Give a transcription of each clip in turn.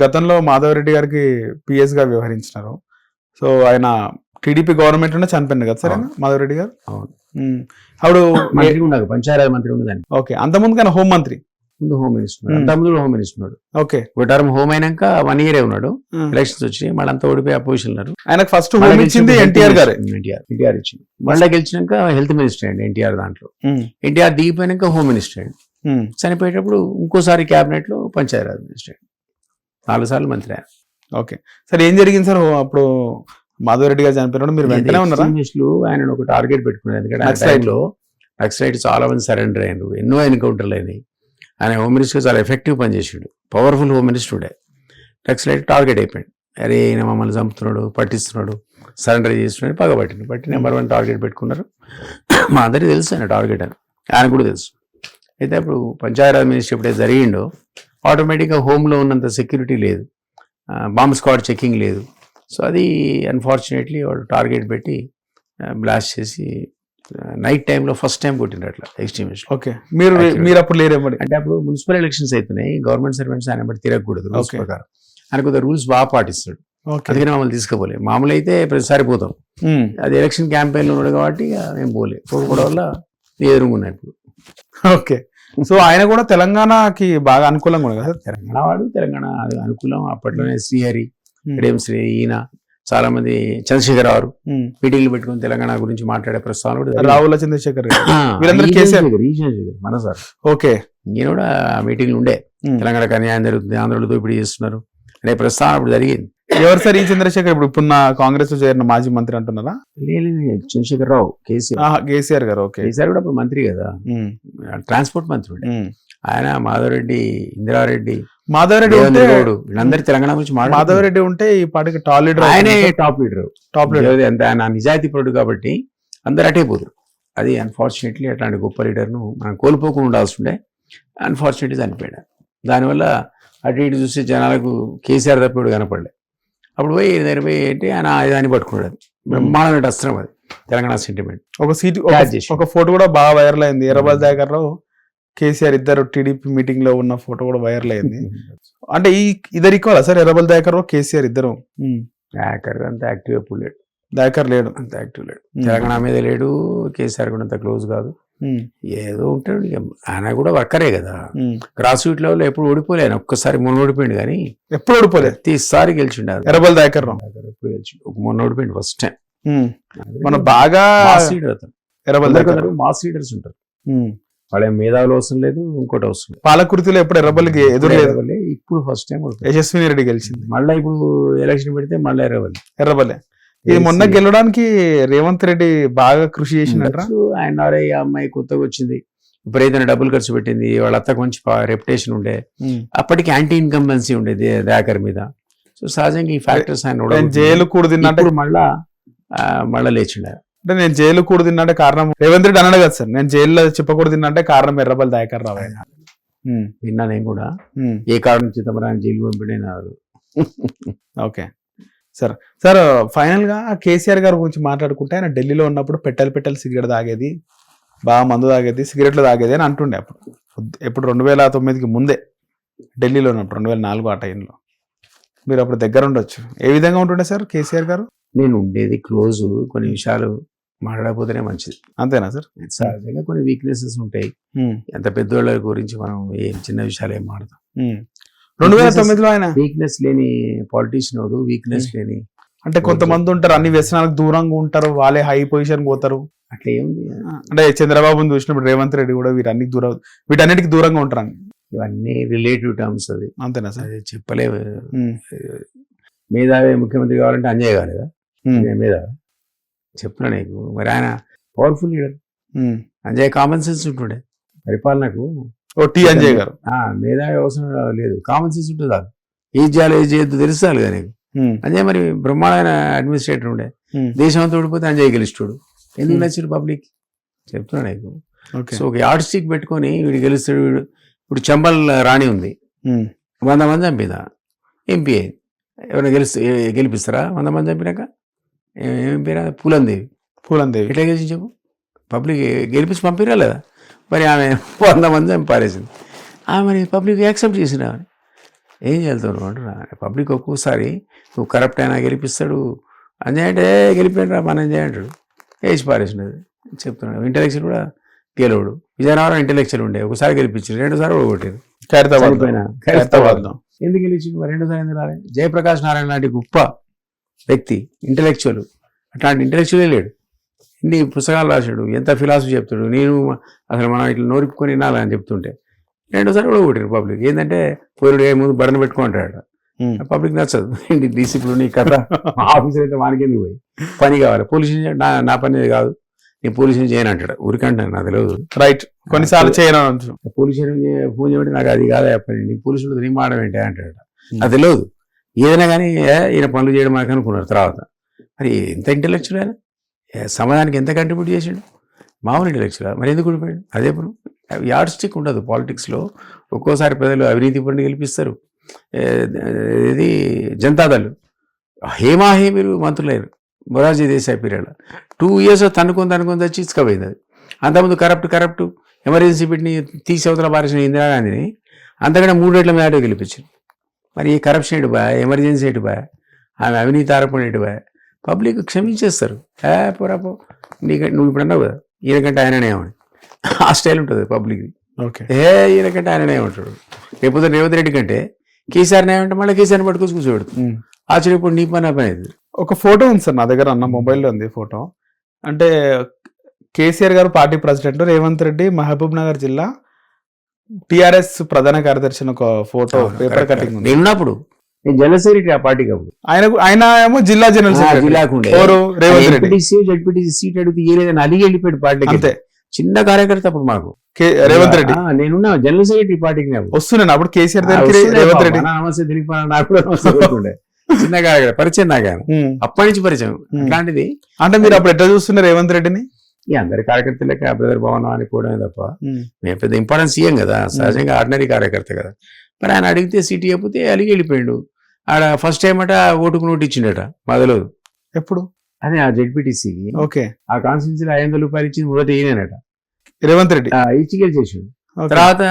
గతంలో మాధవరెడ్డి గారికి పిఎస్గా వ్యవహరించినారు. సో ఆయన టీడీపీ గవర్నమెంట్లోనే చనిపోయింది కదా సరే. మాధవరెడ్డి గారు? అవును. అప్పుడు మంత్రి పంచాయతీ మంత్రి ఉండదని ఓకే అంత ముందు కానీ హోం మంత్రి. ముందు హోమ్ మినిస్టర్ ఉమ్. అంత ముందు హోమ్ మినిస్టర్ ఉన్నాడు. ఓకే. ఒక టర్మ్ హోమ్ అయినాక వన్ ఇయరే ఉన్నాడు. ఎలక్షన్స్ వచ్చి మళ్ళీ అంతా ఓడిపోయి అపోజిషన్ ఉన్నారు. ఆయనకు ఫస్ట్ హోమ్ ఇచ్చింది ఎన్టీఆర్ గారే. ఎన్టీఆర్ ఎన్టీఆర్ ఇచ్చింది. మళ్ళీ గెలిచినాక హెల్త్ మినిస్టర్ అండి ఎన్టీఆర్ దాంట్లో. ఎన్టీఆర్ దిగిపోయినాక హోమ్ మినిస్టర్ అండి. చనిపోయేటప్పుడు ఇంకోసారి క్యాబినెట్లో పంచాయతీరాజ్ మినిస్టర్ నాలుగు సార్లు మంత్రి ఆయన. ఓకే. సరే ఏం జరిగింది సార్? అప్పుడు మాధవరెడ్డి గారు చనిపోయినప్పుడు మీరు వెంటనే ఉన్నారా? ఆయన ఒక టార్గెట్ పెట్టుకున్నారు. ఎందుకంటే. టైంలో నక్సలైట్ చాలా మంది సరెండర్ అయ్యారు. ఎన్నో ఎన్కౌంటర్లు అయినాయి. ఆయన హోమ్ మినిస్టర్ చాలా ఎఫెక్టివ్ పనిచేసాడు పవర్ఫుల్ హోమ్ మినిస్టర్ ఉండే. నక్సలైట్ టార్గెట్ అయిపోయాడు. అరే ఈయన మమ్మల్ని చంపుతున్నాడు పట్టిస్తున్నాడు సరెండర్ చేస్తున్నాడు పగబట్టింది బట్టి నెంబర్ వన్ టార్గెట్ పెట్టుకున్నారు. మా అందరికీ తెలుసు ఆయన టార్గెట్ అని. ఆయన కూడా తెలుసు. అయితే అప్పుడు పంచాయతీరాజ్ మినిస్టర్ ఎప్పుడైతే జరిగిండో ఆటోమేటిక్గా హోమ్లో ఉన్నంత సెక్యూరిటీ లేదు. బాంబ్ స్క్వాడ్ చెకింగ్ లేదు. సో అది అన్ఫార్చునేట్లీ వాళ్ళు టార్గెట్ పెట్టి బ్లాస్ట్ చేసి నైట్ టైంలో ఫస్ట్ టైం కొట్టిండ్రు అట్లా ఎక్స్ట్రీమిస్ట్ ఓకే. మీరు. మీరు అప్పుడు లేరేమడి అంటే అప్పుడు మున్సిపల్ ఎలక్షన్స్ అవుతున్నాయి గవర్నమెంట్ సర్వెంట్స్ ఆయన బట్టి తిరగకూడదు రూల్స్. ప్రకారం. ఆయన కొద్దిగా రూల్స్ బాగా పాటిస్తాడు. అందుకని మమ్మల్ని తీసుకుపోలే. మామూలు అయితే ప్రతిసారి పోతాం. అది ఎలక్షన్ క్యాంపెయిన్లో ఉన్నాడు కాబట్టి మేము పోలే. పోకపోవడం వల్ల ఎదురుగున్నాయి ఇప్పుడు. ఓకే. సో ఆయన కూడా తెలంగాణకి బాగా అనుకూలంగా ఉంది కదా తెలంగాణ వాడు తెలంగాణ అనుకూలం అప్పట్లోనే శ్రీహరి శ్రీ ఈయన చాలా మంది చంద్రశేఖర్ ఉమ్. మీటింగ్లు పెట్టుకుని తెలంగాణ గురించి మాట్లాడే ప్రస్తావన కూడా. రావుల చంద్రశేఖర్ గారు కేసీఆర్. మన సార్ ఓకే ఈయన కూడా మీటింగ్లు ఉండే. తెలంగాణకు అన్యాయం జరుగుతుంది ఆంధ్రలో దోపిడీ చేస్తున్నారు అనే ప్రస్తావన అప్పుడు జరిగింది ఎవరు సార్ ఈ చంద్రశేఖర్? ఇప్పుడు ఇప్పుడున్న కాంగ్రెస్లో చేరిన మాజీ మంత్రి అంటున్నారా? లేదు, చంద్రశేఖర్ రావు కేసీఆర్. కేసీఆర్ గారు ఓకే. కేసీఆర్ కూడా అప్పుడు మంత్రి కదా. ట్రాన్స్పోర్ట్ మంత్రి ఉండే. ఆయన మాధవరెడ్డి ఇందిరారెడ్డి మాధవరెడ్డి ఉంటే వీళ్ళందరూ తెలంగాణ గురించి. మాధవరెడ్డి ఉంటే ఈ పాటికి టాప్ లీడర్ ఆయనే టాప్ లీడర్ టాప్ లీడర్ అంత ఆయన నిజాయితీ పరుడు కాబట్టి అందరు అటే పోదురు అది అన్ఫార్చునేట్లీ అట్లాంటి గొప్ప లీడర్ను మనం కోల్పోకుండా ఉండాల్సి ఉండే అన్ఫార్చునేట్లీ చనిపోయాడు. దానివల్ల అటు ఇటు చూస్తే జనాలకు కేసీఆర్ తప్పిడు కనపడలే. అప్పుడు పోయి దగ్గర పోయి ఏంటి ఆయన ఆయుధాన్ని పట్టుకున్నాడు బ్రహ్మాండమైన అస్త్రం అది తెలంగాణ సెంటిమెంట్ ఒక సీట్. ఒక ఫోటో కూడా బాగా వైరల్ అయింది ఎర్రబల్ దాకర్లో కేసీఆర్ ఇద్దరు టీడీపీ మీటింగ్లో ఉన్న ఫోటో కూడా వైరల్ అయింది అంటే ఈ ఇద్దరు equal sir Errabelli Dayakar KCR ఇద్దరు. హ్యాకర్ అంత యాక్టివ్ ఎప్పుడు లేడు దాకర్ లేడు అంత యాక్టివ్ లేడు. తెలంగాణ మీద లేడు కేసీఆర్ కూడా అంత క్లోజ్ కాదు. ఏదో ఉంటాడు ఆయన కూడా వర్కరే కదా. గ్రాస్ రూట్ లెవెల్ ఎప్పుడు ఓడిపోలే ఆయన ఒక్కసారి మొన్న ఓడిపోయింది కానీ ఎప్పుడు ఓడిపోలేదు ప్రతిసారి గెలిచిండు. ఎర్రబల్ దాకర్ ఎప్పుడు గెలిచిండు? ఒక మొన్న ఓడిపోయింది ఫస్ట్ టైం మన బాగా ఎర్రబల్ దాకర్ మాస్ లీడర్స్ ఉంటారు. వాళ్ళ మేధావులు అవసరం లేదు ఇంకోటి అవసరం లేదు. పాలకుర్తిలో ఎప్పుడు ఎదురులేదు ఎర్రవల్లి ఇప్పుడు ఫస్ట్ టైం యశస్విని రెడ్డి గెలిచింది. మళ్ళీ ఇప్పుడు ఎలక్షన్ పెడితే మళ్ళీ ఎర్రవల్లి ఎర్రబల్లే. ఇది మొన్న గెలవడానికి రేవంత్ రెడ్డి బాగా కృషి చేసిండట ఉండొచ్చు. ఆయన ఈ అమ్మాయి కొత్తగా వచ్చింది. విపరీతమైన డబ్బులు ఖర్చు పెట్టింది. వాళ్ళ అత్తకు మంచి రెప్యుటేషన్ ఉండే. అప్పటికి యాంటీ ఇన్కంబెన్సీ ఉండేది దాకర్ మీద. సో సహజంగా ఈ ఫ్యాక్టర్స్ ఆయన. జైలు కూడా తిన్నట్టే ఇప్పుడు మళ్ళా మళ్ళా లేచిండ? అంటే నేను జైలు కూడా తిన్నట్టే కారణం రేవంత్ రెడ్డి అన్నాడు కదా సార్. నేను జైల్లో చెప్పకూడదు తిన్నంటే కారణం ఎర్రబల్ దాకర్ రావు ఆయన. ఉమ్, విన్నా నేను కూడా. ఉమ్, ఏ కారణం చిదంబరాన్ని జైలు పంపిడే ఓకే సార్ సార్ ఫైనల్గా కేసీఆర్ గారి గురించి మాట్లాడుకుంటే ఆయన ఢిల్లీలో ఉన్నప్పుడు పెట్టెలు పెట్టెలు సిగరెట్ తాగేది బాగా మందు తాగేది సిగరెట్లు తాగేది అని అంటుండే అప్పుడు. ఎప్పుడు రెండు వేల తొమ్మిదికి ముందే ఢిల్లీలో ఉన్నప్పుడు రెండు వేల నాలుగు ఆ టైంలో. మీరు అప్పుడు దగ్గర ఉండొచ్చు. ఏ విధంగా ఉంటుండే సార్ కేసీఆర్ గారు? నేను ఉండేది క్లోజ్ కొన్ని విషయాలు మాట్లాడకపోతేనే మంచిది. అంతేనా సార్? సహజంగా కొన్ని వీక్నెసెస్ ఉంటాయి. ఎంత పెద్దోళ్ళ గురించి మనం ఏం చిన్న విషయాలు ఏం మాడతాం. రెండు వేల తొమ్మిదిలో ఆయన? వీక్నెస్ లేని పాలిటీషియన్ వీక్నెస్ లేని అంటే కొంతమంది ఉంటారు అన్ని వ్యసనాలకు దూరంగా ఉంటారు వాళ్ళే హై పొజిషన్ పోతారు. అట్లా ఏముంది అంటే చంద్రబాబుని చూసినప్పుడు రేవంత్ రెడ్డి కూడా వీటన్నికి దూరం వీటన్నిటికి దూరంగా ఉంటారు. ఇవన్నీ రిలేటివ్ టర్మ్స్ అది. అంతేనా సార్? అది చెప్పలేవు మేధావి ముఖ్యమంత్రి కావాలంటే అంజయ్ కాలేదా? అంజయ్ మేధావి చెప్తున్నా నీకు. మరి ఆయన powerful leader. Anjaiah common sense ఉంటుండే. పరిపాలనకు టీ అంజయ్ గారు. మేధావి అవసరం లేదు. కామన్ సెన్స్ ఉంటుంది ఏది చేయాలో ఏది చేయొద్దు తెలుస్తాను కదా నీకు. అంజయ్ మరి బ్రహ్మాండమైన అడ్మినిస్ట్రేటర్ ఉండే. దేశం అంతా ఓడిపోతే అంజయ్ గెలుస్తాడు. ఎందుకు. నచ్చాడు పబ్లిక్ చెప్తున్నా నీకు. ఓకే. సో ఒక యార్డ్ స్టిక్ పెట్టుకొని వీడు గెలుస్తాడు వీడు ఇప్పుడు చంబల్ రాణి ఉంది. వంద మంది చంపిదా ఎంపీ. ఎవరైనా గెలుస్తా ఏ- గెలిపిస్తారా? వంద మంది చంపినాక? ఏ- ఏం పేరా? పూలందేవి. పూలన్ దేవి ఎట్లా గెలిచి చెప్పు? పబ్లిక్ గెలిపించి పంపిరా లేదా? మరి ఆమె వంద మంది చంపి పారేసింది. ఆమె మరి పబ్లిక్ యాక్సెప్ట్ చేసిన ఆమె. ఏం చేస్తావు అంటున్నా పబ్లిక్ ఒక్కోసారి నువ్వు కరప్ట్ అయినా గెలిపిస్తాడు. అంజయ్ అంటే గెలిపాడు మన అంజయ్ అంటాడు. వేసి పారేసినది. చెప్తున్నాడు. ఇంటలెక్చువల్ కూడా గెలవడు. విజయనగరం ఇంటలెక్చువల్ ఉండే. ఒకసారి గెలిపించారు రెండోసారి ఓడగొట్టారు ఖైరతాబాద్ ఎందుకు గెలిచిండు? మరి రెండోసారి ఎందుకు రాలే? జయప్రకాష్ నారాయణ లాంటి గొప్ప వ్యక్తి ఇంటలెక్చువల్. అట్లాంటి ఇంటలెక్చువలే లేడు. ఇన్ని పుస్తకాలు రాశాడు ఎంత ఫిలాసఫీ చెప్తాడు నేను అసలు మనం ఇట్లా నోరిపుకొని వినాలని చెప్తుంటే రెండోసారి కూడా కొట్టారు పబ్లిక్. ఏంటంటే పోరుడు ఏ ముందు బడన పెట్టుకుంటాడు. పబ్లిక్ నచ్చదు. ఏంటి డిసిప్లిన్ ఈ కథ? ఆఫీసర్ అయితే వానికి ఎందుకు పోయి? పని కావాలి. పోలీస్ నా నా పని కాదు. నేను పోలీస్ చేయను అంటాడు. ఊరికంటాను నాకు తెలియదు. రైట్ కొన్నిసార్లు చేయను. పోలీస్ ఫోన్ చేయమంటే నాకు అది కాదా పని నీ పోలీసులు నీ మాట ఏంటి అంటాడు. అది తెలియదు. ఏదైనా కానీ ఈయన పనులు చేయడం మనకు అనుకున్నారు తర్వాత. మరి ఎంత ఇంటలెక్చువల్ ఆయన? ఏ, సమాజానికి ఎంత కంట్రిబ్యూట్ చేసాడు? మామూలు ఇంటలెక్చువల్ మరి ఎందుకు కూడిపోయాడు అదే ఇప్పుడు యాడ్ స్టిక్ ఉండదు పాలిటిక్స్లో ఒక్కోసారి ప్రజలు అవినీతి పనులు గెలిపిస్తారు. ఇది జనతాదళ్ హేమాహేమీలు మంత్రులయ్యారు Morarji Desai period two years తన్నుకొని తన్నుకొని తెచ్చి ఇసుకపోయింది అది. అంతకుముందు కరప్ట్ కరప్ట్ ఎమర్జెన్సీ పెట్టిన తీసి అవతల పారేసిన ఇందిరాగాంధీని అంతకంటే మూడు రెట్ల మేట గెలిపించింది. మరి ఈ కరప్షన్ ఎటు బా? ఎమర్జెన్సీ ఎటు బా? ఆమె అవినీతి ఆరోపణ ఎటు బా? పబ్లిక్ క్షమించేస్తారు. ఏ పోరాపో నీకు నువ్వు ఇప్పుడు అన్నావు కదా ఈయనకంటే ఆయననే ఏమని ఆ స్టైల్ ఉంటుంది పబ్లిక్ ఓకే. ఏ ఈయనకంటే ఆయననే ఏమంటాడు రేపు రేవంత్ రెడ్డి కంటే కేసీఆర్ని ఏమంటే మళ్ళీ కేసీఆర్ని పట్టుకొచ్చి కూర్చోబెడుతుంది ఉమ్. ఆశ్చర్యపోయి నీ పని పని ఇది ఒక ఫోటో ఉంది సార్ నా దగ్గర అన్న మొబైల్లో ఉంది ఫోటో. అంటే కేసీఆర్ గారు party president Revanth Reddy Mahabubnagar జిల్లా టిఆర్ఎస్ ప్రధాన కార్యదర్శి అని ఒక ఫోటో పేపర్ కటింగ్ నేనున్నప్పుడు నేను జనరల్ సెక్రటరీ ఆ పార్టీకి అప్పుడు ఆయన ఆయన ఏమో జిల్లా జనరల్ సెక్రటరీ. జిల్లాకు ఎంపీటీసీ జడ్పీటీసీ సీట్ అడిగితే ఏ లేదని అలిగి వెళ్ళిపోయాడు పార్టీకి అంతే. చిన్న కార్యకర్త అప్పుడు మాకు. రేవంత్ రెడ్డి. నేనున్నా జనరల్ సెక్రటరీ పార్టీకి నేను. వస్తున్నాను. అప్పుడు కేసీఆర్ దగ్గరికి రేవంత్. రెడ్డి. నమస్తే దిలీప్ నాకు కూడా నమస్తే. చిన్న కార్యకర్త పరిచయం నాకు. అప్పటి నుంచి పరిచయం. ఉమ్. అట్లాంటిది అంటే మీరు అప్పుడు ఎట్లా చూస్తున్నారు రేవంత్ రెడ్డిని? ఈ అందరి కార్యకర్తలకి బ్రదర్ భవన్ అని పోవడమే తప్ప. మేము పెద్ద ఇంపార్టెన్స్ ఇయ్యం కదా. సహజంగా ఆర్డినరీ కార్యకర్త కదా. మరి ఆయన అడిగితే సీటీ చెప్పితే అలిగి వెళ్ళిపోయాడు. ఆడ ఫస్ట్ టైం అట ఓటుకు నోటు ఇచ్చిండట మొదలు ఎప్పుడు? అదే ఆ జడ్పీటీసీ. ఓకే. ఆ కాన్స్టిట్యూన్సీలో ఐదు వందల రూపాయలు ఇచ్చింది మొదట ఈయనట రేవంత్ రెడ్డి? ఆ, ఇచ్చి గెలిచేసాడు. తర్వాత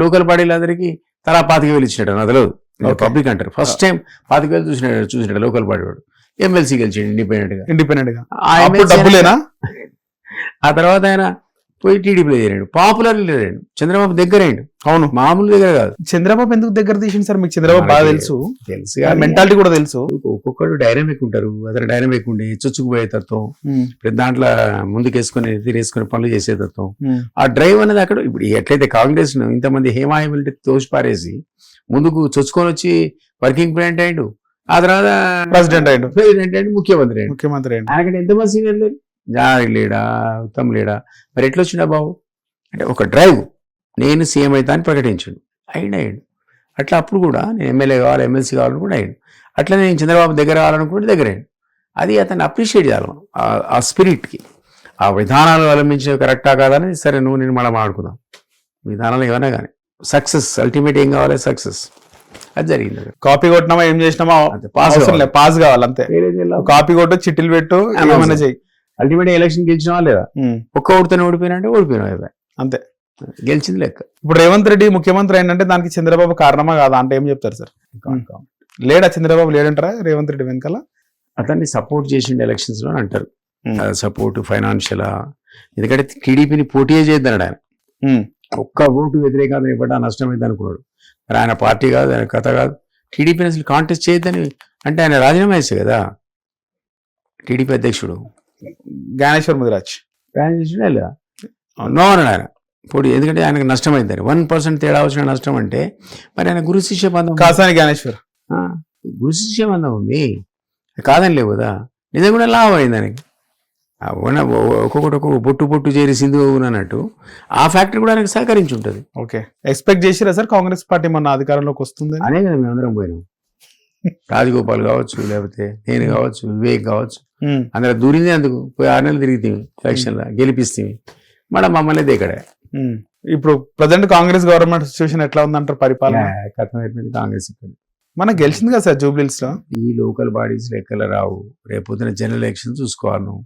లోకల్ బాడీలందరికీ తలా పాతిక వేలు ఇచ్చినట్టు నాకు తెలియదు. పబ్లిక్ అంటారు. ఫస్ట్ టైం పాతిక వేలు చూసినాడు చూసినాడు లోకల్ బాడీ వాడు ఎమ్మెల్సీ గెలిచాడు ఇండిపెండెంట్గా ఇండిపెండెంట్గా డబ్బులేనా? ఆ తర్వాత ఆయన పోయి టీడీపీలో చేరాడు. పాపులర్ లేడాడు చంద్రబాబు దగ్గరైండు. అవును. మామూలు దగ్గర కాదు. చంద్రబాబు ఎందుకు దగ్గర తీసింది సార్? మీకు చంద్రబాబు బాగా తెలుసు. తెలుసు మెంటాలిటీ కూడా తెలుసు. ఒక్కొక్కడు డైనమిక్ ఉంటారు. అతను డైనమిక్ ఉండి చొచ్చుకుపోయే తత్వం. ప్రతి దాంట్లో ముందుకేసుకొని తీరేసుకొని పనులు చేసే తత్వం. ఆ డ్రైవ్ అనేది అక్కడ ఇప్పుడు ఎట్లయితే కాంగ్రెస్ను ఇంతమంది హేమాహిమల్ని తోసి పారేసి ముందుకు చొచ్చుకొని వచ్చి వర్కింగ్ ప్రెసిడెంట్ అయ్యిండు. ఆ తర్వాత ప్రెసిడెంట్ అయ్యిండు. ప్రెసిడెంట్ అయ్యిండు ముఖ్యమంత్రి అయ్యిండు. ముఖ్యమంత్రి అయ్యిండు. ఆయనకంటే ఎంతమంది సీనియర్ లేరు? జారి లేడా ఉత్తమ్ లేడా. మరి ఎట్లా వచ్చిండా బాబు? అంటే ఒక డ్రైవ్. నేను సీఎం అవుతా అని ప్రకటించాడు. అయ్యిండు అయ్యిండు. అట్లా అప్పుడు కూడా నేను ఎమ్మెల్యే కావాలి ఎమ్మెల్సీ కావాలని కూడా అయ్యిండు. అట్లా నేను చంద్రబాబు దగ్గర కావాలనుకుంటే దగ్గర అయ్యిండు అది అతన్ని అప్రిషియేట్ చేయాలి మనం ఆ- స్పిరిట్కి. ఆ విధానాలు అవలంబించినవి కరెక్టా కాదని సరే నువ్వు నేను మనం ఆడుకుందాం విధానాలు ఏమైనా కానీ. సక్సెస్ అల్టిమేట్ ఏం కావాలి? సక్సెస్. అది జరిగింది. కాపీ కొట్టినామా ఏం చేసినామా. లేదు పాస్ కావాలి అంతే. కాపీ కొట్టు చిట్టీలు పెట్టు. ఏమైనా చెయ్యి. అల్టిమేట్ ఎలక్షన్ గెలిచినా లేదా. ఒక్క ఓడితోనే ఓడిపోయినా ఓడిపోయినా అయిపోయి. అంతే. గెలిచింది లెక్క. ఇప్పుడు రేవంత్ రెడ్డి ముఖ్యమంత్రి ఏంటంటే దానికి చంద్రబాబు కారణమా కాదా అంటే ఏం చెప్తారు సార్? లేడా చంద్రబాబు? లేడంటారా రేవంత్ రెడ్డి వెనకాల? అతన్ని సపోర్ట్ చేసిండు ఎలక్షన్స్లో అంటారు. సపోర్ట్ ఫైనాన్షియల్ ఎందుకంటే టీడీపీని పోటీయే చేద్దన్నాడు ఆయన. ఒక్క ఓటు వ్యతిరేకంగా ఇవ్వడం నష్టమైంది అనుకున్నాడు. మరి ఆయన పార్టీ కాదు ఆయన కథ కాదు. టీడీపీని అసలు కాంటెస్ట్ చేయొద్దని అంటే ఆయన రాజీనామా చేస్తే కదా. టీడీపీ అధ్యక్షుడు. జ్ఞానేశ్వర్ ముదిరాజ్. లేదా నో అన్నాడు ఆయన పోటీ. ఎందుకంటే ఆయనకు నష్టమైందని వన్ పర్సెంట్ తేడా వచ్చిన నష్టం అంటే మరి ఆయన గురు శిష్య బంధం కాసాని జ్ఞానేశ్వర్. ఆ, గురు శిష్య బంధం ఉంది. కాదని లేవు కదా. నిజంగా కూడా లాభం అయింది దానికి ఆ ఉన్న ఒ- ఒక్కొక్కటి ఒక్కొక్క బొట్టు బొట్టు చేరి సింధు అన్నట్టు ఆ ఫ్యాక్టరీ కూడా ఆయనకు సహకరించి ఉంటుంది. ఓకే. ఎక్స్పెక్ట్ చేసిరా సార్? కాంగ్రెస్ పార్టీ మొన్న అధికారంలోకి వస్తుంది అనే కదా మేమందరం పోయినాం. రాజగోపాల్ కావచ్చు లేకపోతే నేను కావచ్చు వివేక్ కావచ్చు. అందరూ దూరింది అందుకు పోయి ఆరు నెలలు తిరిగితే ఎలక్షన్లో గెలిపిస్తే మళ్ళీ మమ్మల్ని దేకడే? ఇప్పుడు ప్రజెంట్ కాంగ్రెస్ గవర్నమెంట్ సిచ్యువేషన్ ఎట్లా ఉందంటారు పరిపాలన? కథం అయిపోయింది కాంగ్రెస్ ఇక్కడ మనకు గెలిచింది కదా సార్ జూబ్లీస్లో ఈ లోకల్ బాడీస్ లెక్కలు రావు. రేపు పొద్దున జనరల్ ఎలక్షన్ చూసుకోవాలి నువ్వు.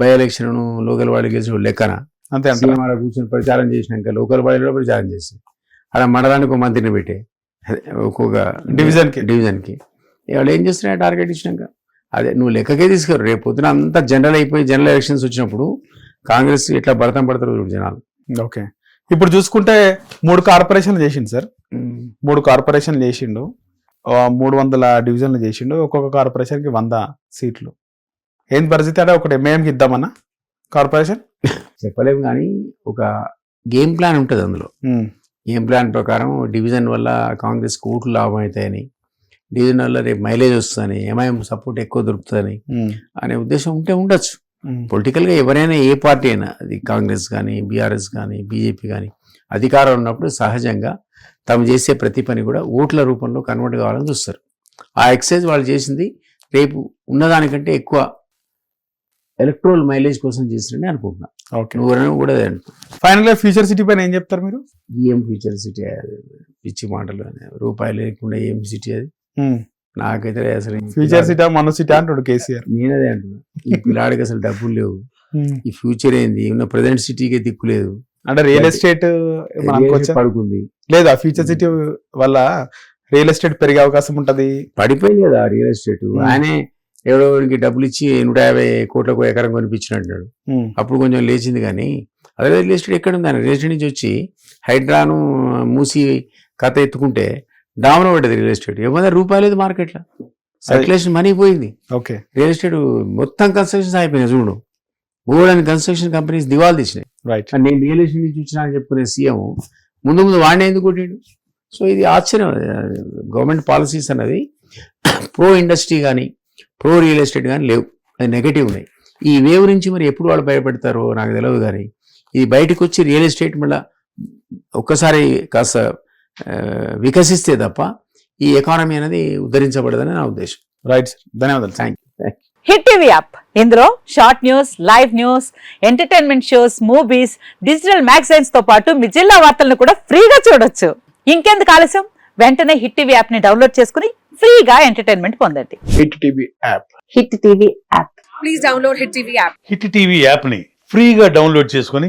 బై ఎలక్షన్ లోకల్ బాడీ గెలిచిన లెక్కన? అంతే సీఎం ఆడ కూర్చొని ప్రచారం చేసినాక లోకల్ బాడీలో ప్రచారం చేసి. అలా మండలానికి ఒక మంత్రిని పెట్టే. ఒక్కొక్క Division కి. డివిజన్కి. వాళ్ళు ఏం చేస్తున్నాయి టార్గెట్ ఇచ్చినాక. అదే నువ్వు లెక్కకే తీసుకురు. రేపు పొద్దున అంతా జనరల్ అయిపోయి జనరల్ ఎలక్షన్స్ వచ్చినప్పుడు కాంగ్రెస్ ఎట్లా భరతం పడతారు చూడు జనాలు. ఓకే. ఇప్పుడు చూసుకుంటే మూడు కార్పొరేషన్లు చేసిండు సార్. మూడు కార్పొరేషన్లు చేసిండు. మూడు వందల డివిజన్లు చేసిండు. ఒక్కొక్క కార్పొరేషన్కి వంద సీట్లు. ఏంది పరిస్థితి అంటే ఒకటి ఎంఏఎంకి ఇద్దామన్నా? కార్పొరేషన్? చెప్పలేము కానీ ఒక గేమ్ ప్లాన్ ఉంటుంది అందులో. గేమ్ ప్లాన్ ప్రకారం డివిజన్ వల్ల కాంగ్రెస్ కోట్లు లాభం అవుతాయని వల్ల రేపు మైలేజ్ వస్తుందని ఎంఐఎం సపోర్ట్ ఎక్కువ దొరుకుతుందని అనే ఉద్దేశం ఉంటే ఉండొచ్చు. పొలిటికల్గా ఎవరైనా ఏ పార్టీ అయినా అది కాంగ్రెస్ కానీ బీఆర్ఎస్ కానీ బీజేపీ కానీ అధికారం ఉన్నప్పుడు సహజంగా తాము చేసే ప్రతి పని కూడా ఓట్ల రూపంలో కన్వర్ట్ కావాలని చూస్తారు. ఆ ఎక్సైజ్ వాళ్ళు చేసింది రేపు ఉన్నదానికంటే ఎక్కువ ఎలక్ట్రోల్ మైలేజ్ కోసం చేసిరని అనుకుంటున్నా. ఓకే నువ్వు కూడా అదే అనుకో. ఫైనల్గా ఫ్యూచర్ సిటీ పైన ఏం చెప్తారు మీరు? ఏం ఫ్యూచర్ సిటీ పిచ్చి మాటలు. రూపాయలు లేకుండా ఏం సిటీ అది? నాకైతే అసలు. ఫ్యూచర్ సిటీ మన సిటీ అంటాడు కేసీఆర్. నేనదే అంటున్నా. ఈ పిల్లాడికి అసలు డబ్బులు లేవు. ఈ ఫ్యూచర్ ఏంది? ఉన్న ప్రజెంట్ సిటీకే దిక్కు లేదు. అంటే రియల్ ఎస్టేట్ పడుకుంది. లేదు ఫ్యూచర్ సిటీ వల్ల రియల్ ఎస్టేట్ పెరిగే అవకాశం ఉంటది. పడిపోయింది కదా రియల్ ఎస్టేట్. ఆయనే ఎవడోడికి డబ్బులు ఇచ్చి నూట యాభై కోట్లకు ఎకరం కొనిపించినట్టు ఉమ్, అప్పుడు కొంచెం లేచింది కానీ అదే రియల్ ఎస్టేట్ ఎక్కడ ఉంది? ఆయన రియల్ ఎస్టేట్ నుంచి వచ్చి హైడ్రాను మూసి కథ ఎత్తుకుంటే డామన పడ్డది రియల్ ఎస్టేట్ ఏమన్నా రూపాయలు లేదు మార్కెట్లో సర్క్యులేషన్ మనీ పోయింది. ఓకే. రియల్ ఎస్టేట్ మొత్తం కన్స్ట్రక్షన్స్ అయిపోయినాయి చూడు. గోల్డ్ అండ్ కన్స్ట్రక్షన్ కంపెనీస్ దివాలు తీసినాయి. రైట్ నేను రియల్ ఎస్టేట్ నుంచి వచ్చినా అని చెప్పుకునే సీఎం ముందు ముందు వాడిని ఎందుకు కొట్టాడు? సో ఇది ఆశ్చర్యం. గవర్నమెంట్ పాలసీస్ అన్నది ప్రో ఇండస్ట్రీ కానీ ప్రో రియల్ ఎస్టేట్ కానీ లేవు. అది నెగటివ్ ఉన్నాయి. ఈ వేవ్ నుంచి మరి ఎప్పుడు వాళ్ళు భయపడతారో నాకు తెలియదు కానీ ఇది బయటకు వచ్చి రియల్ ఎస్టేట్ మళ్ళీ ఒక్కసారి కాస్త వికసిస్తే తప్ప ఈ ఎకానమీ అనేది ఉద్ధరించబడదని నా ఉద్దేశం. రైట్ సార్ ధన్యవాదాలు. థ్యాంక్ హిట్ టీవీ యాప్ ఇందులో short news live news entertainment shows movies digital మ్యాగజైన్స్తో పాటు మీ జిల్లా వార్తలను కూడా ఫ్రీగా చూడొచ్చు. ఇంకెందుకు ఆలస్యం? వెంటనే హిట్ టీవీ యాప్ని డౌన్లోడ్ చేసుకుని ఫ్రీగా ఎంటర్టైన్మెంట్ పొందండి. Hit TV app hit TV app please download Hit TV app. Hit TV యాప్ని ఫ్రీగా డౌన్లోడ్ చేసుకొని